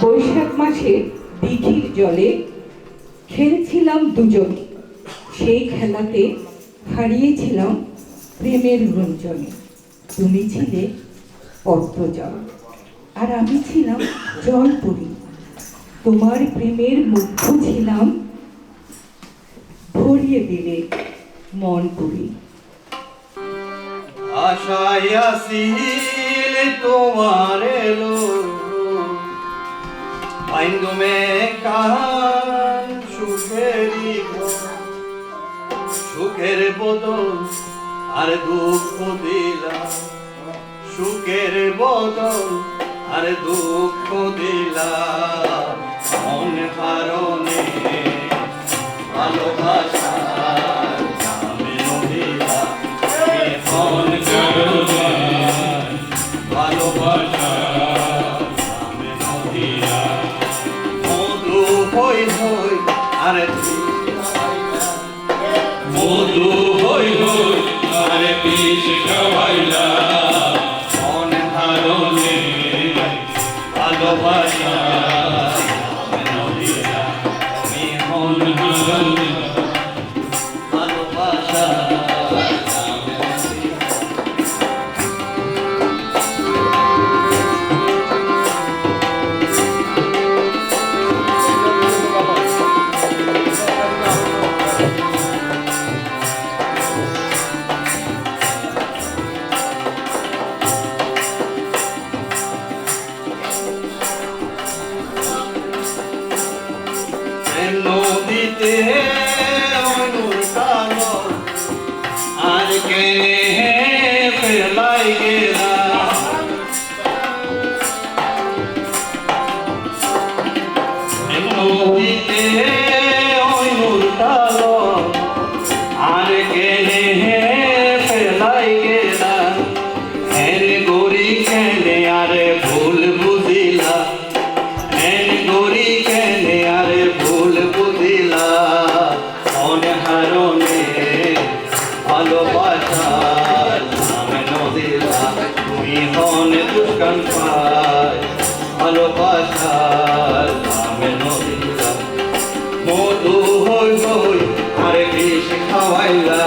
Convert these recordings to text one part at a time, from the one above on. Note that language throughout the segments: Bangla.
বৈশাখ মাসে দিঘির জলে খেলছিলাম দুজন। সেই খেলাতে হারিয়েছিলাম প্রেমের রঞ্জনে তুমি ছিলে পদ্মজল আর আমি ছিলাম জলপুরি। তোমার প্রেমের মুগ্ধ ছিলাম ভরিয়ে দিলে মন পুরি। আশায় আসিল তোমার এলো। আইন্দমে কান সুখেরই সুখের বদল আর দুঃখ দিলাম। সুখের বদল আর দুঃখ দিলাম। মন হারণে ভালোবাসা ভালোবাসা হই হই আর নদীতে অনুর কালো আর কে তুমি মনে দুষ্কান পায় ভালোবাসার নামে নদিলা মধু হই হই আরে বিষ খাওয়াইলা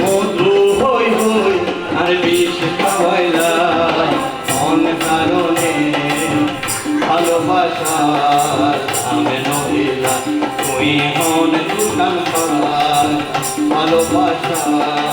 মধু হই হই আরে বিষ খাওয়াইলা মন কারণে ভালোবাসার আমি নদিলা তুই মন দুকান পার ভালোবাসার